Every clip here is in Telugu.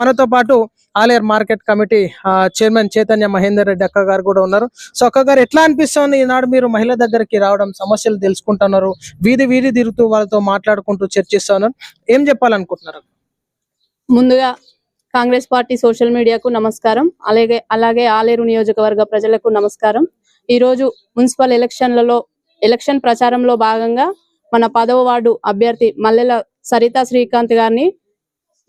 మనతో పాటు ఆలేర్ మార్కెట్ కమిటీ ఆ, చైర్మన్ చైతన్య మహేందర్ రెడ్డి అక్క గారు కూడా ఉన్నారు. సో అక్క గారు ఎట్లా అనిపిస్తుంది ఈనాడు మీరు మహిళ దగ్గరికి రావడం సమస్యలు తెలుసుకుంటున్నారు వీధి వీధి తిరుగుతూ వాళ్ళతో మాట్లాడుకుంటూ చర్చిస్తున్నారు. ఏం చెప్పాలనుకుంటున్నారు ముందుగా కాంగ్రెస్ పార్టీ సోషల్ మీడియాకు నమస్కారం. అలాగే అలాగే ఆలేరు నియోజకవర్గ ప్రజలకు నమస్కారం. ఈ రోజు మున్సిపల్ ఎలక్షన్లలో ఎలక్షన్ ప్రచారంలో భాగంగా మన పదవ వార్డు అభ్యర్థి మల్లెల సరితా శ్రీకాంత్ గారిని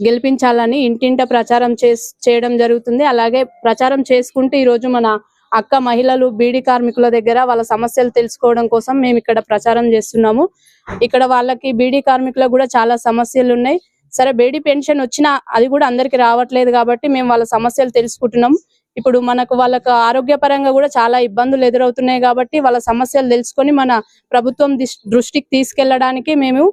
గెలిపించాలని ఇంటింట ప్రచారం చేస్- చేయడం జరుగుతుంది. అలాగే ప్రచారం చేసుకుంటూ ఈ రోజు మన అక్క మహిళలు బీడీ కార్మికుల దగ్గర వాళ్ళ సమస్యలు తెలుసుకోవడం కోసం మేము ఇక్కడ ప్రచారం చేస్తున్నాము. ఇక్కడ వాళ్ళకి బీడీ కార్మికులకు కూడా చాలా సమస్యలు ఉన్నాయి. సరే బేడీ పెన్షన్ వచ్చినా అది కూడా అందరికి రావట్లేదు కాబట్టి మేము వాళ్ళ సమస్యలు తెలుసుకుంటున్నాం ఇప్పుడు మనకు వాళ్ళకు ఆరోగ్యపరంగా కూడా చాలా ఇబ్బందులు ఎదురవుతున్నాయి కాబట్టి వాళ్ళ సమస్యలు తెలుసుకొని మన ప్రభుత్వం దృష్టికి తీసుకెళ్ళడానికి మేము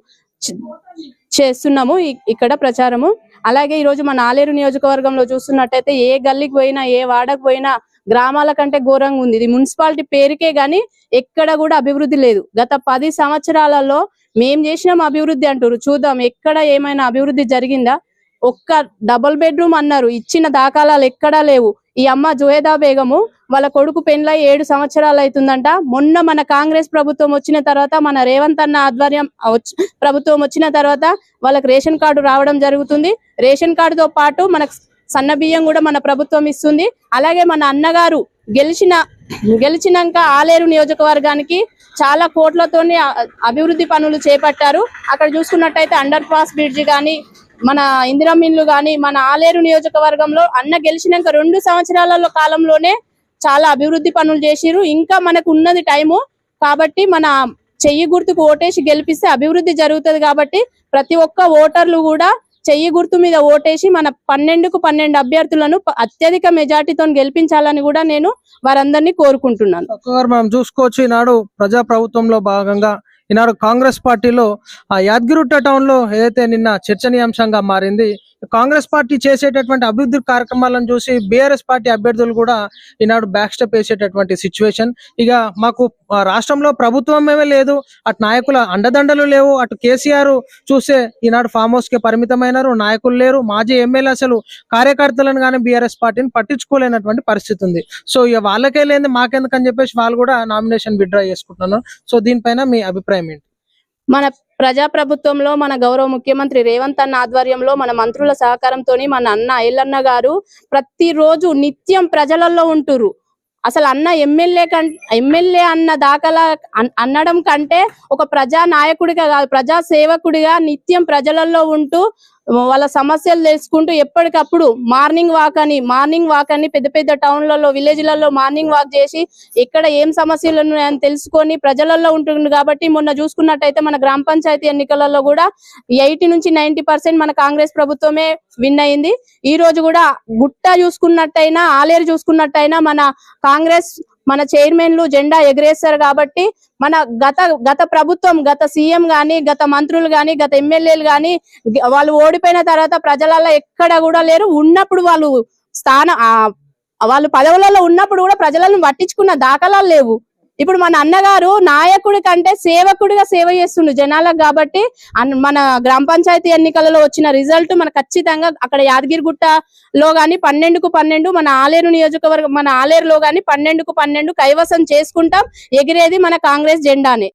చేస్తున్నాము ఇక్కడ ప్రచారము. అలాగే ఈ రోజు మన ఆలేరు నియోజకవర్గంలో చూస్తున్నట్టయితే ఏ గల్లీకి పోయినా ఏ వాడకు పోయినా గ్రామాల కంటే ఘోరంగా ఉంది. ఇది మున్సిపాలిటీ పేరుకే గాని ఎక్కడ కూడా అభివృద్ధి లేదు. గత పది సంవత్సరాలలో మేం చేసినాం అభివృద్ధి అంటారు చూద్దాం ఎక్కడ ఏమైనా అభివృద్ధి జరిగిందా? ఒక్క డబుల్ బెడ్రూమ్ అన్నారు. ఇచ్చిన దాఖలాలు ఎక్కడా లేవు. ఈ అమ్మ జువేదా బేగము వాళ్ళ కొడుకు పెండ్ల ఏడు సంవత్సరాలు అవుతుందంట మొన్న మన కాంగ్రెస్ ప్రభుత్వం వచ్చిన తర్వాత మన రేవంత్ అన్న ఆధ్వర్యం వచ్చి- ప్రభుత్వం వచ్చిన తర్వాత వాళ్ళకి రేషన్ కార్డు రావడం జరుగుతుంది. రేషన్ కార్డుతో పాటు మనకు సన్న బియ్యం కూడా మన ప్రభుత్వం ఇస్తుంది. అలాగే మన అన్నగారు గెలిచిన గెలిచినాక ఆలేరు నియోజకవర్గానికి చాలా కోట్లతోని అభివృద్ధి పనులు చేపట్టారు. అక్కడ చూసుకున్నట్టయితే అండర్ పాస్ బ్రిడ్జ్ కానీ మన ఇందిరామిన్లు ఇల్లు గాని మన ఆలేరు నియోజకవర్గంలో అన్న గెలిచినాక రెండు సంవత్సరాల కాలంలోనే చాలా అభివృద్ధి పనులు చేసిరు ఇంకా మనకు ఉన్నది టైము కాబట్టి మన చెయ్యి గుర్తుకు ఓటేసి గెలిపిస్తే అభివృద్ధి జరుగుతుంది కాబట్టి ప్రతి ఒక్క ఓటర్లు కూడా చెయ్యి గుర్తు మీద ఓటేసి మన పన్నెండుకు పన్నెండు అభ్యర్థులను అత్యధిక మెజార్టీతో గెలిపించాలని కూడా నేను వారందరినీ కోరుకుంటున్నాను. మనం చూసుకోవచ్చు ఈనాడు ప్రజా ప్రభుత్వంలో భాగంగా ఈనాడు కాంగ్రెస్ పార్టీలో ఆ యాద్గిరుట్ట టౌన్లో ఏదైతే నిన్న చర్చనీయాంశంగా మారింది కాంగ్రెస్ పార్టీ చేసేటటువంటి అభివృద్ధి కార్యక్రమాలను చూసి బీఆర్ఎస్ పార్టీ అభ్యర్థులు కూడా ఈనాడు బ్యాక్ స్టెప్ వేసేటటువంటి సిచ్యువేషన్ ఇక మాకు రాష్ట్రంలో ప్రభుత్వమే లేదు అటు నాయకుల అండదండలు లేవు అటు కేసీఆర్ చూస్తే ఈనాడు ఫామ్ హౌస్కి పరిమితమైనారు నాయకులు లేరు మాజీ ఎమ్మెల్యే అసలు కార్యకర్తలను కానీ బీఆర్ఎస్ పార్టీని పట్టించుకోలేనటువంటి పరిస్థితి ఉంది. సో ఇక వాళ్ళకే లేని మాకెందుకు అని చెప్పేసి వాళ్ళు కూడా నామినేషన్ విత్డ్రా చేసుకుంటున్నారు. సో దీనిపైన మీ అభిప్రాయం ఏంటి? మన ప్రజాప్రభుత్వంలో మన గౌరవ ముఖ్యమంత్రి రేవంత్ అన్న ఆధ్వర్యంలో మన మంత్రుల సహకారంతో మన అన్న ఎల్లన్న గారు ప్రతిరోజు నిత్యం ప్రజలలో ఉంటురు అసలు అన్న ఎమ్మెల్యే కం ఎమ్మెల్యే అన్న దాఖలా అనడం కంటే ఒక ప్రజా నాయకుడిగా కాదు ప్రజా సేవకుడిగా నిత్యం ప్రజలలో ఉంటూ వాళ్ళ సమస్యలు తెలుసుకుంటూ ఎప్పటికప్పుడు మార్నింగ్ వాక్ అని మార్నింగ్ వాక్ అని పెద్ద పెద్ద టౌన్లలో విలేజ్లలో మార్నింగ్ వాక్ చేసి ఎక్కడ ఏం సమస్యలు ఉన్నాయని తెలుసుకొని ప్రజలలో ఉంటుంది కాబట్టి మొన్న చూసుకున్నట్టయితే మన గ్రామ పంచాయతీ ఎన్నికలలో కూడా ఎయిటీ నుంచి నైన్టీ పర్సెంట్ మన కాంగ్రెస్ ప్రభుత్వమే విన్ అయింది. ఈ రోజు కూడా గుట్ట చూసుకున్నట్టయినా ఆలేరు చూసుకున్నట్టయినా మన కాంగ్రెస్ మన చైర్మన్లు జెండా ఎగరేస్తారు కాబట్టి మన గత గత ప్రభుత్వం గత సీఎం గాని గత మంత్రులు గాని గత ఎమ్మెల్యేలు గాని వాళ్ళు ఓడిపోయిన తర్వాత ప్రజలలో ఎక్కడ కూడా లేరు. ఉన్నప్పుడు వాళ్ళు స్థాన వాళ్ళు పదవులలో ఉన్నప్పుడు కూడా ప్రజలను పట్టించుకున్న దాఖలాలు లేవు. ఇప్పుడు మన అన్నగారు నాయకుడి కంటే సేవకుడిగా సేవ చేస్తుండు జనాలకు కాబట్టి మన గ్రామ పంచాయతీ ఎన్నికలలో వచ్చిన రిజల్ట్ మన ఖచ్చితంగా అక్కడ యాదగిరిగుట్టలో గాని పన్నెండుకు పన్నెండు మన ఆలేరు నియోజకవర్గం మన ఆలేరులో గాని పన్నెండుకు పన్నెండు కైవసం చేసుకుంటాం. ఎగిరేది మన కాంగ్రెస్ జెండానే.